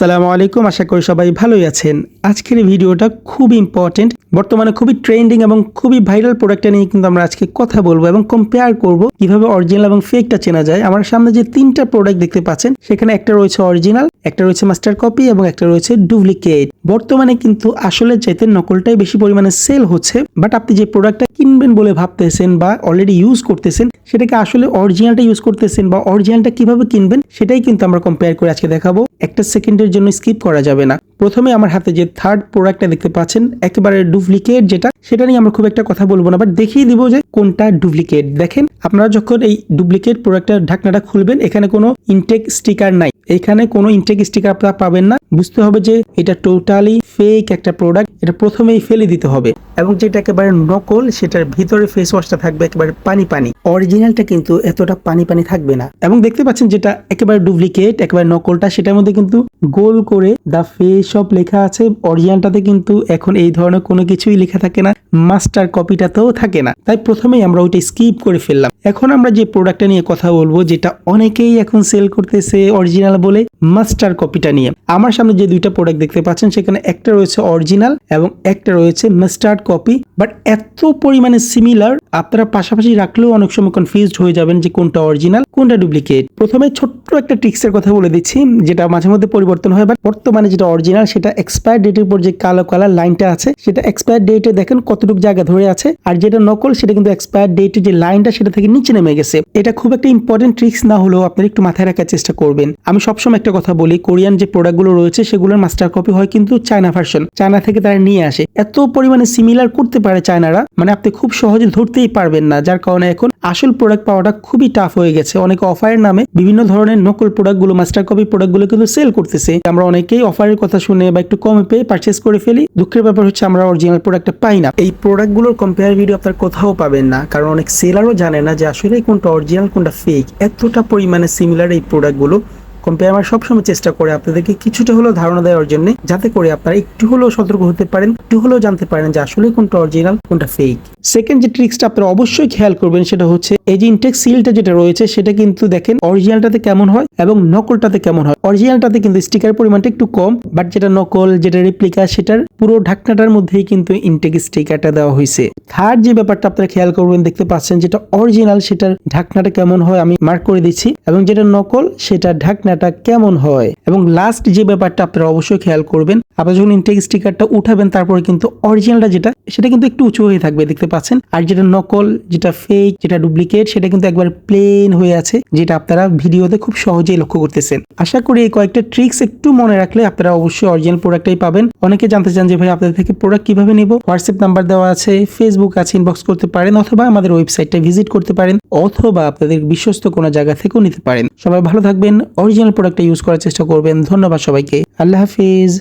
আসসালামু আলাইকুম। আশা করি সবাই ভালোই আছেন। আজকের ভিডিওটা খুব ইম্পর্টেন্ট বর্তমানে খুবই ট্রেন্ডিং এবং খুবই ভাইরাল প্রোডাক্টটা নিয়ে কিন্তু আমরা আজকে কথা বলব এবং কম্পেয়ার করব কীভাবে অরিজিনাল এবং ফেকটা চেনা যায়। আমার সামনে যে তিনটা প্রোডাক্ট দেখতে পাচ্ছেন, সেখানে একটা রয়েছে অরিজিনাল একটা রয়েছে মাস্টার কপি এবং একটা রয়েছে ডুপ্লিকেট বর্তমানে কিন্তু আসলে চাইতে নকলটাই বেশি পরিমাণে সেল হচ্ছে বাট আপনি যে প্রোডাক্টটা কিনবেন বলে ভাবতেছেন বা অলরেডি ইউজ করতেছেন, সেটাকে আসলে অরিজিনালটা ইউজ করতেছেন বা অরিজিনালটা কীভাবে কিনবেন, সেটাই কিন্তু আমরা কম্পেয়ার করে আজকে দেখাবো। একটা সেকেন্ডের জন্য স্কিপ করা যাবে না। প্রথমে আমার হাতে যে থার্ড প্রোডাক্টটা দেখতে পাচ্ছেন, একেবারে ডুপ্লিকেট যেটা, সেটা নিয়ে আমরা খুব একটা কথা বলব না বাট দেখিয়ে দিব যে কোনটা ডুপ্লিকেট দেখেন, আপনারা যখন এই ডুপ্লিকেট প্রোডাক্টের ঢাকনাটা খুলবেন, এখানে কোনো ইনটেক স্টিকার নাই। এখানে কোনো ইনটেক স্টিকার আপনারা পাবেন না। বুঝতে হবে যে এটা টোটালি ফেক একটা প্রোডাক্ট এটা প্রথমেই ফেলে দিতে হবে। এবং যেটা একেবারে নকল, সেটার ভিতরে ফেস ওয়াশটা থাকবে একেবারে পানি পানি। অরিজিনালটা কিন্তু এতটা পানি পানি থাকবে না। এবং দেখতে পাচ্ছেন যেটা একেবারে ডুপ্লিকেট একেবারে নকলটা, সেটার মধ্যে কিন্তু গোল করে দা ফেস সব লেখা আছে। অরিজিনালটাতে কিন্তু এখন এই ধরনের কোনো কিছুই লেখা থাকে না। মাস্টার কপিটাতেও থাকে না। তাই প্রথমেই আমরা ওইটা স্কিপ করে ফেললাম। এখন আমরা যে প্রোডাক্টটা নিয়ে কথা বলব, যেটা অনেকেই এখন সেল করতেছে অরিজিনাল বলে মাস্টার কপিটা নিয়ে। আমার সামনে যে দুইটা প্রোডাক্ট দেখতে পাচ্ছেন, সেখানে একটা রয়েছে অরিজিনাল এবং একটা রয়েছে মাস্টার্ড কপি বাট এত পরিমাণে সিমিলার আপনারা পাশাপাশি রাখলেও অনেক সময় কনফিউজড হয়ে যাবেন যে কোনটা অরিজিনাল কোনটা ডুপ্লিকেট প্রথমে ছোট্ট একটা ট্রিক্সের কথা বলে দিচ্ছি, যেটা মাঝে মধ্যে পরিবর্তন হয় বাট বর্তমানে যেটা অরিজিনাল সেটা এক্সপায়ার ডেটের উপর যে কালো কালার লাইনটা আছে, সেটা এক্সপায়ার ডেটে দেখেন কতটুকু জায়গা ধরে আছে, আর যেটা নকল, সেটা কিন্তু এক্সপায়ার ডেটের যে লাইনটা সেটা থেকে নিচে নেমে গেছে। এটা খুব একটা ইম্পর্টেন্ট ট্রিক্স না হলেও আপনারা একটু মাথায় রাখার চেষ্টা করবেন। আমি সবসময় একটা কথা বলি, কোরিয়ান যে প্রোডাক্টগুলো রয়েছে সেগুলোর মাস্টার কপি হয় কিন্তু চায়না ভার্সন চায়না থেকে তারা নিয়ে আসে। এত পরিমাণে সিমিলার করতে পারে চায়নারা মানে আপনি খুব সহজে ধরতেই পারবেন না, যার কারণে এখন আসল প্রোডাক্ট পাওয়াটা খুবই টাফ হয়ে গেছে। অনেক অফারের নামে বিভিন্ন ধরনের নকল প্রোডাক্টগুলো মাস্টার কপি প্রোডাক্টগুলো কিন্তু সেল করতেছে। আমরা অনেকেই অফারের কথা শুনে বা একটু কমে পেয়ে পারচেস করে ফেলি। দুঃখের ব্যাপার হচ্ছে আমরা অরিজিনাল প্রোডাক্টটা পাই না। এই প্রোডাক্টগুলোর কম্পেয়ার ভিডিও আপনার কোথাও পাবেন না, কারণ অনেক সেলারও জানে না যে আসলে কোনটা অরিজিনাল কোনটা ফেক এতটা পরিমাণে সিমিলার এই প্রোডাক্টগুলো কম্পেয়ার আমার সবসময় চেষ্টা করে আপনাদেরকে কিছুটা হলেও ধারণা দেওয়ার জন্য, যাতে করে আপনারা একটু হলেও সতর্ক হতে পারেন, একটু হলেও জানতে পারেন যে আসলে কোনটা অরিজিনাল কোনটা ফেক সেকেন্ড যে ট্রিক্সটা আপনারা অবশ্যই খেয়াল করবেন সেটা হচ্ছে এই যে ইনটেক সিলটা যেটা রয়েছে, সেটা কিন্তু দেখেন অরিজিনালটাতে কেমন হয় এবং নকলটাতে কেমন হয়। অরিজিনালটাতে কিন্তু স্টিকার পরিমাণটা একটু কম বাট যেটা নকল, যেটা রেপ্লিকা সেটার পুরো ঢাকনাটার মধ্যেই কিন্তু ইনটেক স্টিকারটা দেওয়া হয়েছে। থার্ড যে ব্যাপারটা আপনারা খেয়াল করবেন, দেখতে পাচ্ছেন যেটা অরিজিনাল সেটার ঢাকনাটা কেমন হয় আমি মার্ক করে দিচ্ছি, এবং যেটা নকল, সেটার ঢাকনাটা কেমন হয়। এবং লাস্ট যে ব্যাপারটা আপনারা অবশ্যই খেয়াল করবেন আপনারা যখন ইনটেক স্টিকারটা উঠাবেন, তারপরে কিন্তু অরিজিনালটা যেটা, সেটা কিন্তু একটু উঁচু হয়ে থাকবে, দেখতে পাচ্ছেন? আর যেটা নকল, যেটা ফেক যেটা ডুপ্লিকেট সেটা কিন্তু একবার প্লেন হয়ে আছে, যেটা আপনারা ভিডিওতে খুব সহজেই লক্ষ্য করতেছেন। আশা করি এই কয়েকটা ট্রিক্স একটু মনে রাখলে আপনারা অবশ্যই অরিজিনাল প্রোডাক্টটাই পাবেন। অনেকে জানতে চান যে, ভাই, আপনাদের থেকে প্রোডাক্ট কীভাবে নিব? হোয়াটসঅ্যাপ নাম্বার দেওয়া আছে ফেসবুক আছে ইনবক্স করতে পারেন, অথবা আমাদের ওয়েবসাইটটা ভিজিট করতে পারেন, অথবা আপনাদের বিশ্বস্ত কোনো জায়গা থেকেও নিতে পারেন। সবাই ভালো থাকবেন অরিজিনাল প্রোডাক্টটা ইউজ করার চেষ্টা করবেন। ধন্যবাদ সবাইকে। আল্লাহ হাফিজ।